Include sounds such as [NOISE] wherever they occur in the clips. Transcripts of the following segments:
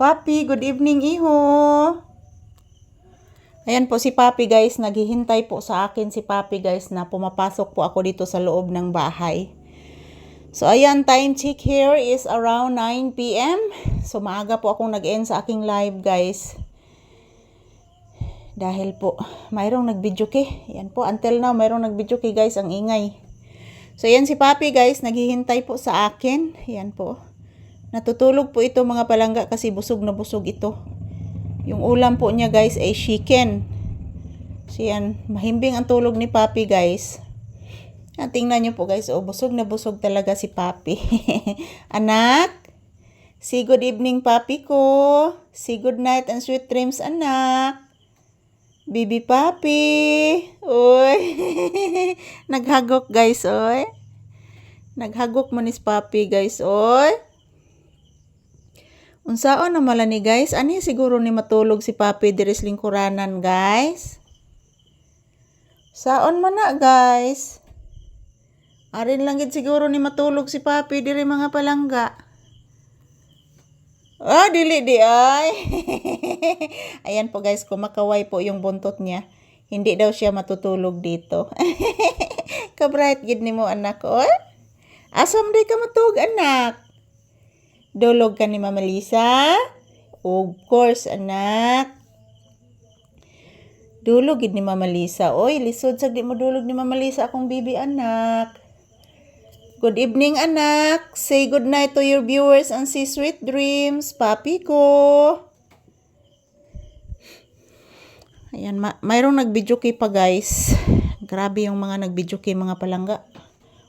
Papi, good evening, iho. Ayan po si Papi guys, naghihintay po sa akin si Papi guys na pumapasok po ako dito sa loob ng bahay. So ayan, time check here is around 9 p.m. So maaga po akong nag-end sa aking live guys. Dahil po, mayroong nag-video kay. Yan po, until now, mayroong nag-video kay guys, ang ingay. So yan si Papi guys, naghihintay po sa akin. Yan po. Natutulog po ito mga palangga kasi busog na busog ito. Yung ulam po niya guys ay chicken. So yan, mahimbing ang tulog ni Papi guys. Ah, tingnan niyo po guys, oh, busog na busog talaga si Papi. [LAUGHS] anak, say good evening Papi ko. Say good night and sweet dreams anak. Bibi Papi. Uy. [LAUGHS] Naghagok guys, oy. Naghagok mo ni Papi guys, oy. Unsaon na mala ni guys? Ani siguro ni matulog si Papi diris lingkuranan guys? Saon man na guys? Arin lang gid siguro ni matulog si Papi diri mga palangga. Ah, dili di ay. [LAUGHS] Ayan po guys, kumakaway po yung buntot niya. Hindi daw siya matutulog dito. [LAUGHS] Kabright gid ni mo anak ko. Asam day ka matug anak. Dulog ka ni Mama Lisa? Of course, anak. Dulog ni Mama Lisa. Oy, lisod sa di mo dulog ni Mama Lisa akong bibi anak. Good evening anak. Say good night to your viewers and see sweet dreams. Papi ko. Ayan, ma mayroong nag-video kay pa guys. Grabe yung mga nag-video kay mga palangga.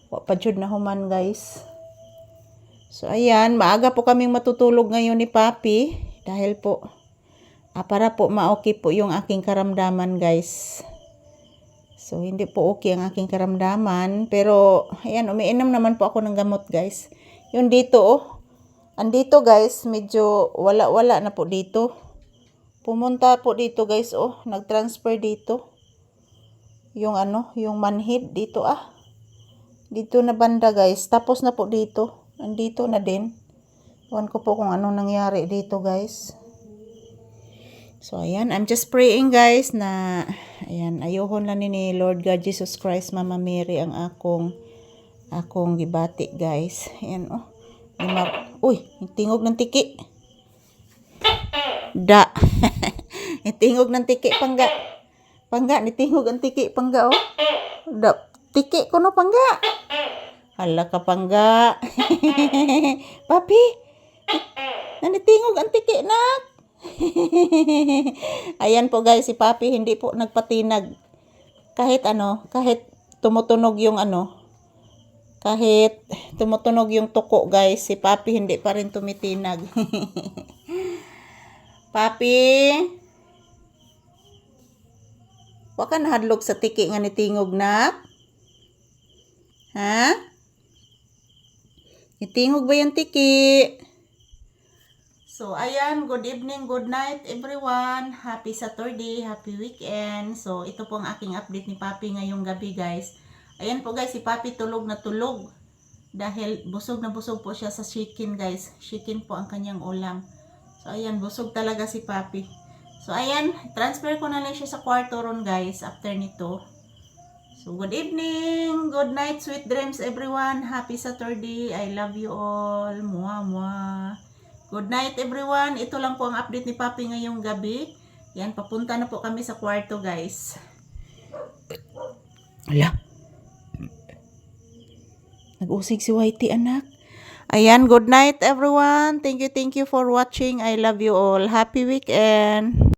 Wa pa jud na human guys. So ayan, maaga po kaming matutulog ngayon ni Papi dahil po ah, para po ma-okay po yung aking karamdaman guys. So hindi po okay ang aking karamdaman pero ayan, umiinom naman po ako ng gamot guys. Yung dito oh, andito guys, medyo wala-wala na po dito. Pumunta po dito guys oh, nag-transfer dito. Yung ano, yung manhid dito ah. Dito na banda guys, tapos na po dito. Nandito na din. Ewan ko po kung anong nangyari dito, guys. So, ayan. I'm just praying, guys, na, ayan, ayuhon lang ni Lord God Jesus Christ, Mama Mary, ang akong, akong gibati, guys. Ayan, oh. Lima, uy, tingog ng tiki. Da. [LAUGHS] tingog ng tiki, pangga. Pangga, ni tingog ang tiki, pangga, oh. Da, tiki ko no, pangga. Hala ka pangga. [LAUGHS] Papi, nanitingog ang tiki nak. [LAUGHS] Ayan po guys, si Papi hindi po nagpatinag. Kahit ano, kahit tumutunog yung ano, kahit tumutunog yung tuko guys, si Papi hindi pa rin tumitinag. [LAUGHS] Papi, wa ka nahadlok sa tiki nga nitingog nak? Ha? Itingog ba yung tiki? So, ayan. Good evening, good night, everyone. Happy Saturday, happy weekend. So, ito po ang aking update ni Papi ngayong gabi, guys. Ayan po, guys. Si Papi tulog na tulog. Dahil busog na busog po siya sa chicken, guys. Chicken po ang kanyang ulam. So, ayan. Busog talaga si Papi. So, ayan. Transfer ko na lang siya sa kwarto ron, guys. After nito. So, good evening, good night, sweet dreams everyone. Happy Saturday. I love you all. Mua, mua. Good night everyone. Ito lang po ang update ni Papi ngayong gabi. Yan, papunta na po kami sa kwarto guys. Ala. Nag-usig si Whitey anak. Ayan, good night everyone. Thank you, thank you for watching. I love you all. Happy weekend.